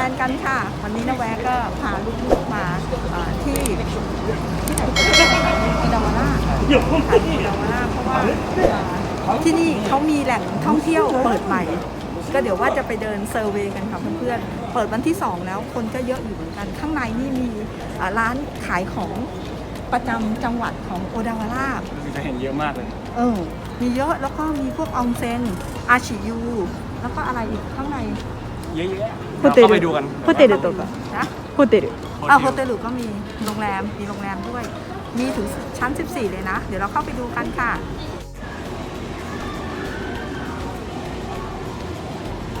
นะแวะเจแปนกันค่ะ วันนี้นะแวะก็พาลูกๆมาที่ที่ไหนอินดาวาร่าค่ะอินดาวาร่าเพราะว่าที่นี่เขามีแหล่งท่องเที่ยวเปิดใหม่ ก็เดี๋ยวว่าจะไปเดินเซอร์เวย์กันค่ะเพื่อนๆ เปิดวันที่ 2 แล้วคนก็เยอะอยู่เหมือนกัน ข้างในนี่มีร้านขายของประจำจังหวัดของโอดาวาร่าจะเห็นเยอะมากเลย เออ มีเยอะแล้วก็มีพวกอองเซนอาชิยู แล้วก็อะไรอีกข้างใน เยอะแยะ ホテル เราเข้าไปดูกัน ホテルとか นะ ホテル อ่าโฮเทลก็มีโรงแรม มีโรงแรมด้วย มีถึงชั้น 14 เลยนะ เดี๋ยวเราเข้าไปดูกันค่ะ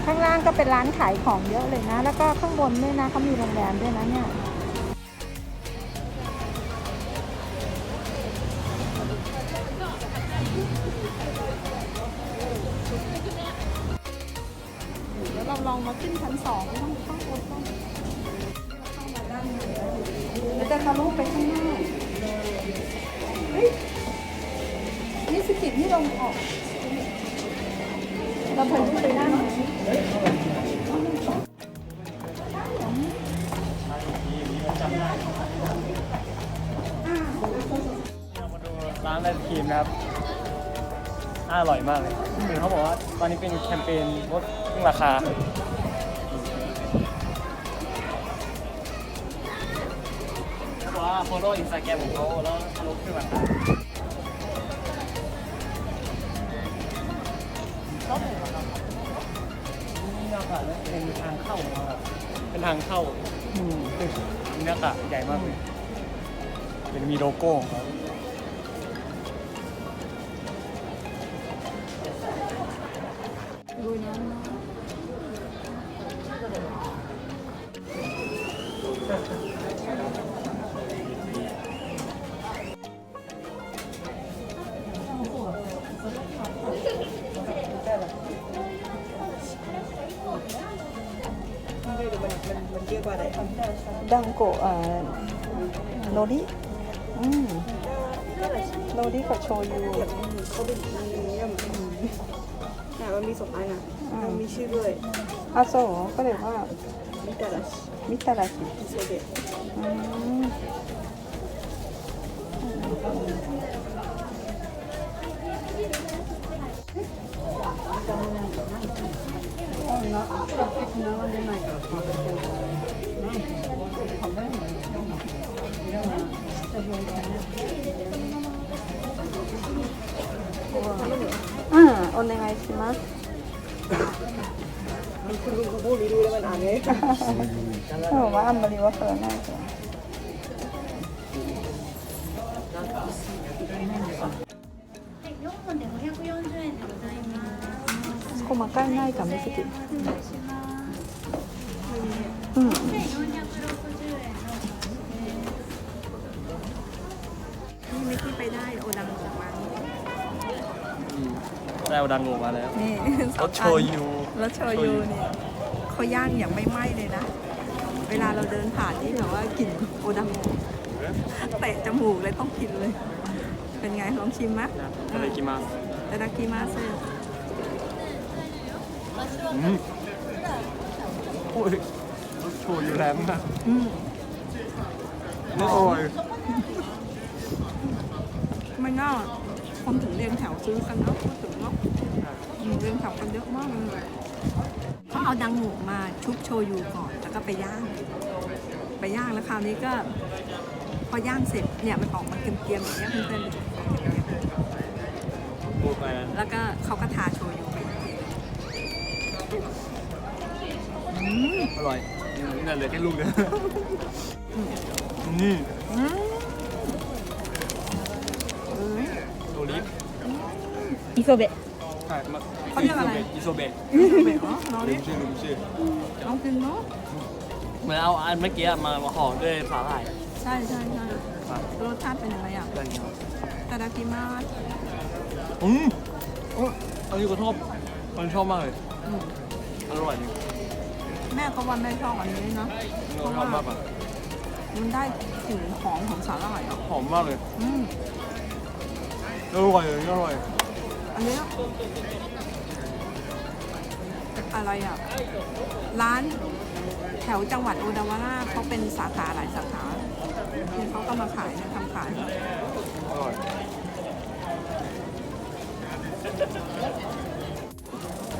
ข้างล่างก็เป็นร้านขายของเยอะเลยนะ แล้วก็ข้างบนด้วยนะเขามีโรงแรมด้วยนะเนี่ย ทะลุไปข้างหน้าเฮ้ยนี่สกิปที่ลงออกเราเคยขึ้นไปด้ไหมเรามาดูร้านไอศครีมนะครับ อร่อยมากเลยคือเขาบอกว่าตอนนี้เป็นแคมเปญลดราคา โฟโล่อินสตาแกรมของเขาแล้วลดครึ่งราคานี่นะครับเป็นทางเข้าของเราครับเป็นทางเข้าอืมตึกนี่หน้ากากใหญ่มากเลยเป็นมีโลโก้ของเขาดูนะ ดังโกะเอ่อโนริอืมโนริกับโชยุเขาเป็นมีเนี่ยเหมือนกันเนี่ยมันมีสองอันอะอืมมันมีชื่อด้วยอาโซก็เลยว่ามิตาลัชมิตาราชิโซเดะอืมอ่าโอนยังไงชิมะมันคุณลุงเขาพูดไม่รู้แล้วมันอ่าน うん、お願いします。はあんまりわからないから。4本で540円でございます。細かいないか見せて。ます。 ได้เอาดังโงมาแล้วนี่รสโชยุรสโชยุนี่เขาย่างอย่างไม่ไหม้เลยนะ เวลาเราเดินผ่านนี่แบบว่ากลิ่นโอดังโงเตะจมูกเลยต้องกินเลย เป็นไงลองชิมมะอะไรกินมาแต่ดากิมาเซ่อืมโอ้ยรสโชยุแรงมากอืมอร่อยไม่น่าคนถึงเรียงแถวซื้อกันเนาะพูดถึง เนาะอืมเรียงแถวกันเยอะมากเลยเขาเอาดังหมูมาชุบโชยุก่อนแล้วก็ไปย่าง ไปย่างแล้วคราวนี้ก็ พอย่างเสร็จเนี่ยมันออกมาเกรียมๆอย่างเงี้ยเพื่อนๆดูพูดไปนะแล้วก็เขาก็ทาโชยุไปอีกทีอืมอร่อยนี่น่าเหลือแค่ลูกเดียวนี่ 磯部ใช่มาเขาเรียกอะไรอิโซเบะนี่คือเบรกเหรอเราลืเนี่ยมชื่อลืมชื่อลองกินเนาะ เหมือนเอาอันเมื่อกี้มาห่อด้วยสาหร่ายใช่ใช่ใช่ครับรสชาติเป็นยังไงอะแบบนี้ตาดากิมาสอืมอุ๊ยอันนี้ก็ชอบอันนี้ชอบมากเลยอืมอร่อยจริงแม่ก็ว่าแม่ชอบอันนี้เนาะอันนี้ก็ชอบมากอะมันได้กลิ่นหอมของสาหร่ายอะหอมมากเลยอืมอร่อยเลยอร่อย อันเนี้ยอะไรอะ ร้านแถวจังหวัดโอดาวาร่าเขาเป็นสาขาหลายสาขาที่เขาก็มาขายนะทำขาย อร่อย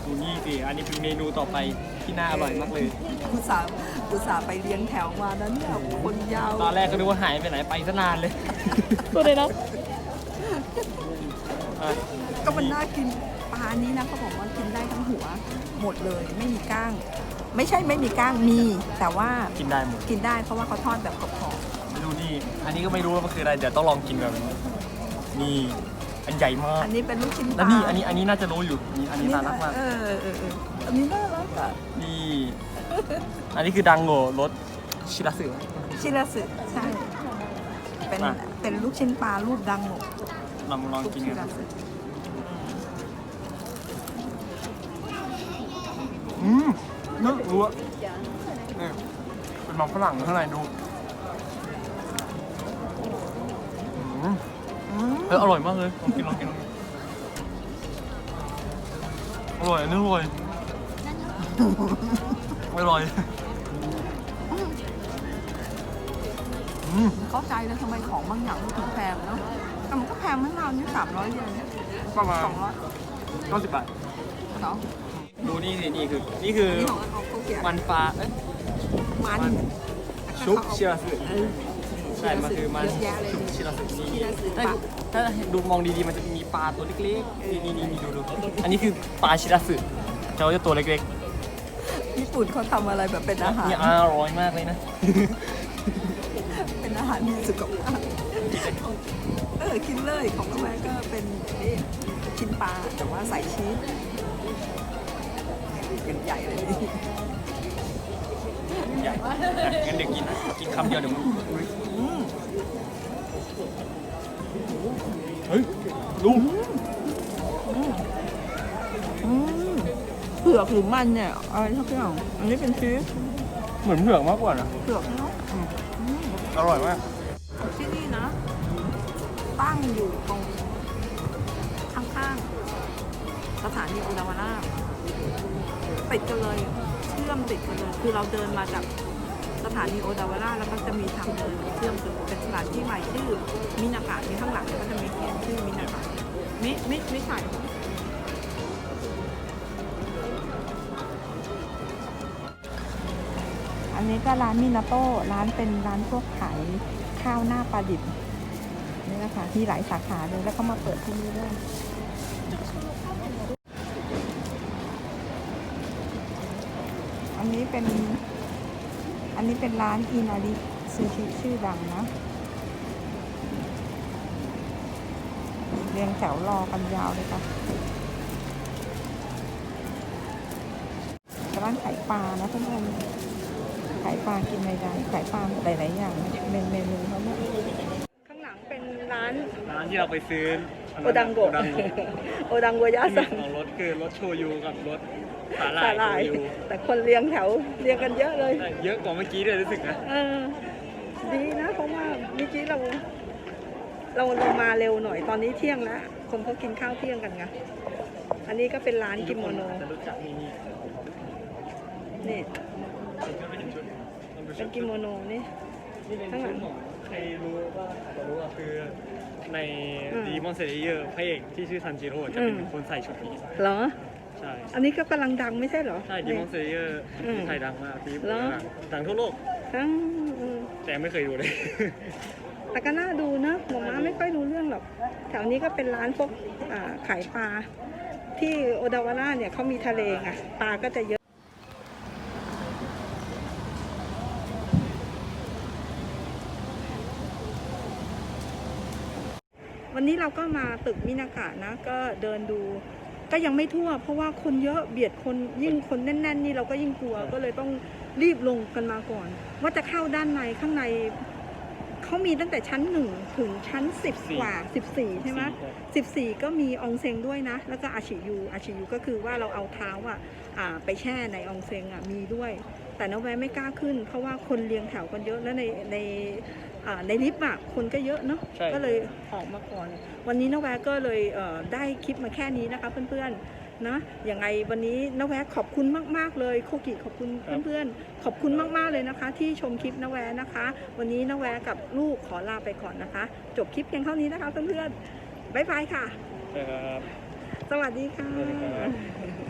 ดูนี่สิอันนี้เป็นเมนูต่อไปที่น่าอร่อยมากเลย อุตส่าห์อุตส่าห์ไปเลี้ยงแถวมานะเนี่ยคนยาว ตอนแรกก็นึกว่าหายไปไหนไปซะนานเลย ตัวเลยเนาะอะ ก็มันน่ากินปลานี้นะเขาบอกว่ากินได้ทั้งหัว หมดเลยไม่มีก้าง ไม่ใช่ไม่มีก้างมี แต่ว่ากินได้หมดกินได้เพราะว่าเขาทอดแบบกรอบดูนี่อันนี้ก็ไม่รู้ว่ามันคืออะไรเดี๋ยวต้องลองกินกันนี่อันใหญ่มาๆกอันนี้เป็นลูกชิ้นปแล้วลานี่อันนี้อันนี้น่าจะรู้อยู่นี่อันนี้น่ารักมากเออเออเอออันนี้น่ารักอะนี่อันนี้คือดังโง่รสชิราสึ ชิราสึใช่เป็นอะเป็นลูกชิ้นปลารูปดังหมก ลองลองซุปกินชิกัรานสึอืมนึกรู้อะนี่เป็นมันฝรั่งข้างในดูอืมอืมเอออร่อยมากเลยลองกินลองกินลองกินอร่อยอันนี้อร่อยอร่อย เข้าใจเลยทำไมของบางอย่างมันถึงแพงเนาะแต่มันก็แพงไม่นานนี่สามร้อยเยนเนี่ยประมาณสองร้อยเก้าสิบบาทเนาะดูนี่สินี่คือนี่คือนี่ของเขาเขาเขียนมันปลาเอ้ยมันชุบเชียสึเออใช่มันคือมันเยอะแยะเลยชุบเชียสึนี่ชิราสึถ้าปลาถ้าดูมองดีๆมันจะมีปลาตัวเล็กๆนี่นี่นี่ดูดูอันนี้คือปลาชิราสึแต่ว่าจะตัวเล็กญี่ปุ่นเขาทำอะไรแบบเป็นอาหารๆนี่อร่อยมากเลยนะเป็นอาหารมีสุขภาพเออกินเลยของน้องแม่ก็เป็นนี่ชิ้นปลาแต่ว่าใส่ชีสเป็นใหญ่เลยใหญ่งั้นเดี๋ยวกินกินคำเดียวเดี๋ยวมันเฮ้ยดูเผือกหรือมันเนี่ยอะไรทุกอย่างอันนี้เป็นชีสเหมือนเผือกมากกว่านะเผือกเนาะ อร่อยมากที่นี่นะ ตั้งอยู่ตรงข้างๆสถานีโอดาวาร่าติดกันเลย เชื่อมติดกันเลย คือเราเดินมาจากสถานีโอดาวาร่าแล้วก็จะมีทางเดินเชื่อมกันเป็นสถานที่ใหม่ชื่อมินากะมีข้างหลังก็จะมีเขียนชื่อมินากะมิมิไม่ใช่ นี้ก็ร้านมินาโต้ร้านเป็นร้านพวกขายข้าวหน้าปลาดิบนี่นะคะมีหลายสาขาเลยแล้วก็มาเปิดที่นี่ด้วยอันนี้เป็น อันนี้เป็นร้านอินาริซูชิชื่อดังนะเรียงแถวรอกันยาวเลยค่ะร้านขายปลานะเพื่อนายปลากินไม่ได้ขายปลาหลายๆอย่างเมนเมนูเขาเนี่ยข้างหลังเป็นร้าน ร้านที่เราไปซื้อโอดังโกะโอดังโกะโอดังโกยะที่สังมีของรสคือรสโชยุกับรสสาหร่าสายหร่ายโชยุแต่คนเรียงแถวเรียงกันเยอะเลยใช่เยอะกว่าเมื่อกี้เลยรู้สึกนะเออดีนะเพราะว่าเมื่อกี้เรา เราเรามาเร็วหน่อยตอนนี้เที่ยงแล้วคนเขากินข้าวเที่ยงกันไงอันนี้ก็เป็นร้านกิโมโนจะรู้จักนี่ เป็ชุนดกิโมโนนี่นี่เป็นข้างหลัชุงดของใครรู้ว่าอาจจะรู้ว่าคือในอืมดีมอนเซเยอร์พระเอกที่ชื่อทันจิโร่จะเป็นอืมคนใส่ชุดนี้เหรอ ใช่ อันนี้ก็กำลังดังไม่ใช่เหรอ ใช่ดีมอนเซเยอร์อืมที่ไทยดังมากที่ญี่ปุ่นเหรอดังดังทั่วโลกอืมอืมแต่ไม่เคยดูเลยแต่ก็น่าดูนะหมอม้าไม่ค่อยรู้เรื่องหรอก แถวนี้ก็เป็นร้านพวกอ่าขายปลา ที่โอดาวาร่าเนี่ยเขามีทะเลไงปลาก็จะเยอะ นนี้เราก็มาตึกมินากะนะ ก็เดินดู ก็ยังไม่ทั่ว เพราะว่าคนเยอะเบียดคนยิ่งคนแน่น ๆ นี่เราก็ยิ่งกลัวก็เลยต้องรีบลงกันมาก่อน ว่าจะเข้าด้านในข้างในเขามีตั้งแต่ชั้นหนึ่งถึงชั้นสิบ14กว่าสิบสี่ใช่ไหมสิบสี่ก็มีอองเซงด้วยนะ แล้วก็อาชิยูอาชิยูก็คือว่าเราเอาเท้าอะอ่าไปแช่ในอองเซงอะมีด้วย แต่น้าแวะไม่กล้าขึ้น เพราะว่าคนเรียงแถวกันเยอะแล้วในในอ่า ในลิฟต์อะคนก็เยอะเนาะใช่ ก็เลยออกมาก่อน วันนี้น้าแวะก็เลยเอ่อได้คลิปมาแค่นี้นะคะ เพื่อนๆนะยังไงวันนี้นแวะขอบคุณมากๆเลยโคกิขอบคุณครับเพื่อนๆขอบคุณมากๆเลยนะคะ ที่ชมคลิปนแวะนะคะ วันนี้นแวะกับลูกขอลาไปก่อนนะคะ จบคลิปเพียงเท่านี้นะคะเพื่อนๆบ๊ายบายค่ะนะครับ สวัสดีค่ะ สวัสดีครับ